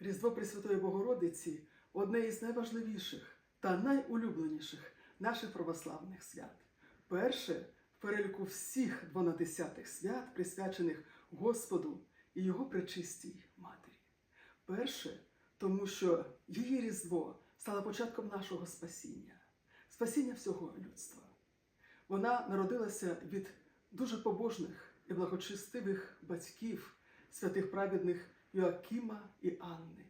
Різдво Пресвятої Богородиці одне із найважливіших та найулюбленіших наших православних свят. Перше в переліку всіх дванадесятих свят, присвячених Господу і Його пречистій Матері. Перше, тому що її Різдво стало початком нашого спасіння, спасіння всього людства. Вона народилася від дуже побожних і благочестивих батьків, святих праведних Йоакима і Анни.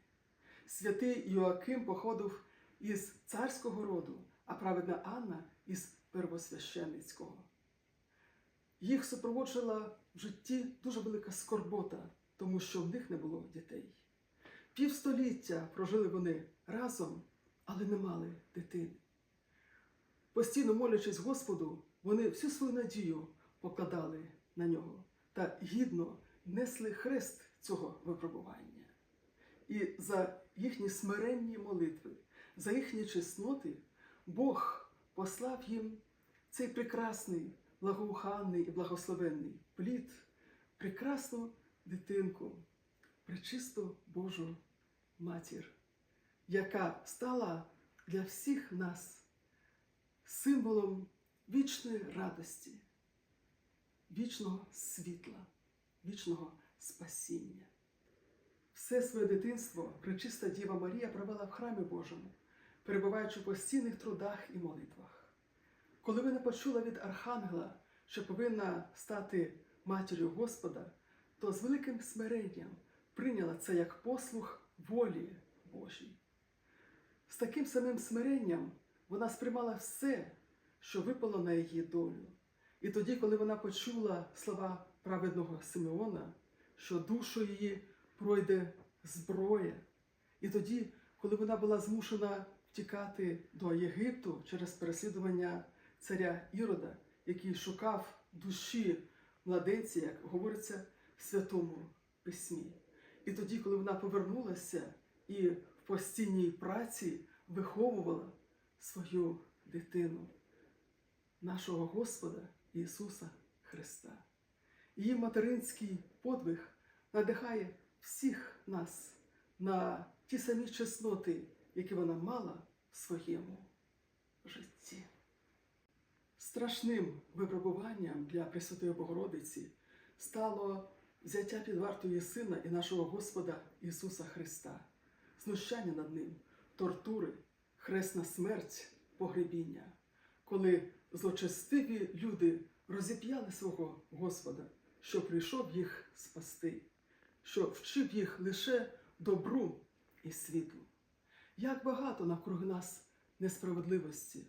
Святий Йоаким походив із царського роду, а праведна Анна із первосвященницького. Їх супроводжувала в житті дуже велика скорбота, тому що в них не було дітей. Півстоліття прожили вони разом, але не мали дитини. Постійно молячись Господу, вони всю свою надію покладали на нього та гідно несли хрест цього випробування. І за їхні смиренні молитви, за їхні чесноти, Бог послав їм цей прекрасний, благоуханний і благословенний плід, прекрасну дитинку, пречисту Божу матір, яка стала для всіх нас символом вічної радості, вічного світла, вічного спасіння. Все своє дитинство пречиста Діва Марія провела в храмі Божому, перебуваючи в постійних трудах і молитвах. Коли вона почула від Архангела, що повинна стати матір'ю Господа, то з великим смиренням прийняла це як послух волі Божій. З таким самим смиренням вона сприймала все, що випало на її долю. І тоді, коли вона почула слова праведного Симеона, що душу її пройде зброя, і тоді, коли вона була змушена втікати до Єгипту через переслідування царя Ірода, який шукав душі младенця, як говориться в Святому Письмі. І тоді, коли вона повернулася і в постійній праці виховувала свою дитину, нашого Господа Ісуса Христа. Її материнський подвиг надихає всіх нас на ті самі чесноти, які вона мала в своєму житті. Страшним випробуванням для Пресвятої Богородиці стало взяття під вартою Сина і нашого Господа Ісуса Христа, знущання над Ним, тортури, хресна смерть, погребіння, коли злочестиві люди розіп'яли свого Господа, що прийшов їх спасти, що вчив їх лише добру і світлу. Як багато навкруги нас несправедливості,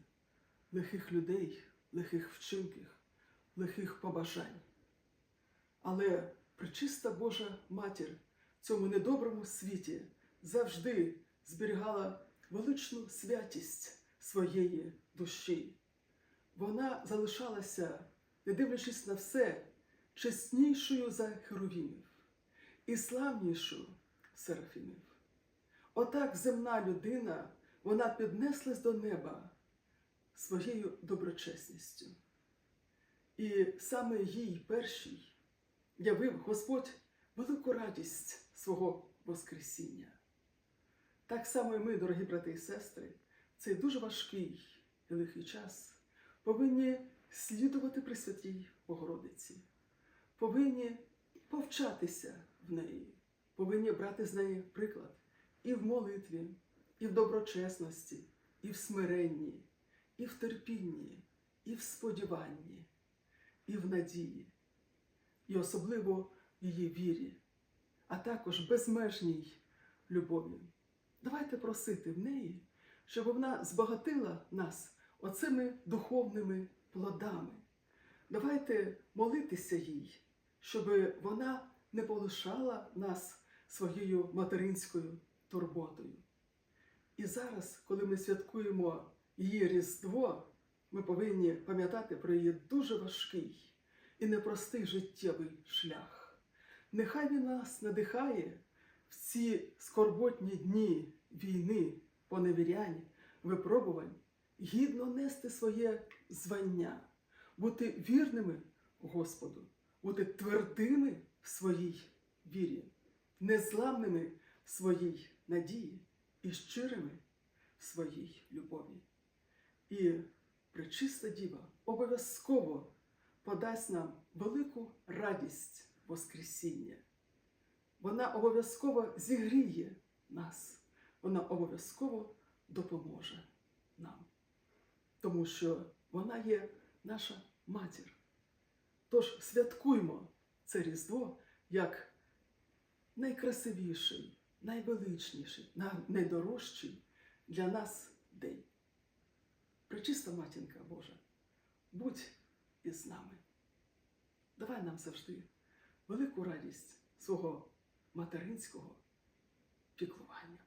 лихих людей, лихих вчинків, лихих побажань. Але пречиста Божа матір в цьому недоброму світі завжди зберігала величну святість своєї душі. Вона залишалася, не дивлячись на все, чеснішою за херовімів і славнішою серафімів. Отак земна людина, вона піднеслась до неба своєю доброчесністю. І саме їй першій явив Господь велику радість свого Воскресіння. Так само і ми, дорогі брати і сестри, цей дуже важкий і лихий час повинні слідувати Пресвятій Богородиці, повинні повчатися в неї, повинні брати з неї приклад і в молитві, і в доброчесності, і в смиренні, і в терпінні, і в сподіванні, і в надії, і особливо в її вірі, а також безмежній любові. Давайте просити в неї, щоб вона збагатила нас оцими духовними плодами. Давайте молитися їй, щоб вона не полишала нас своєю материнською турботою. І зараз, коли ми святкуємо її Різдво, ми повинні пам'ятати про її дуже важкий і непростий життєвий шлях. Нехай він нас надихає в ці скорботні дні війни, поневірянь, випробувань, гідно нести своє звання, бути вірними Господу, бути твердими в своїй вірі, незламними своїй надії і щирими в своїй любові. І пречиста діва обов'язково подасть нам велику радість Воскресіння. Вона обов'язково зігріє нас, вона обов'язково допоможе нам, тому що вона є наша матір. Тож святкуймо це Різдво як найкрасивіший, найвеличніший, на- найдорожчий для нас день. Пречиста матінка Божа, будь із нами. Давай нам завжди велику радість свого материнського піклування.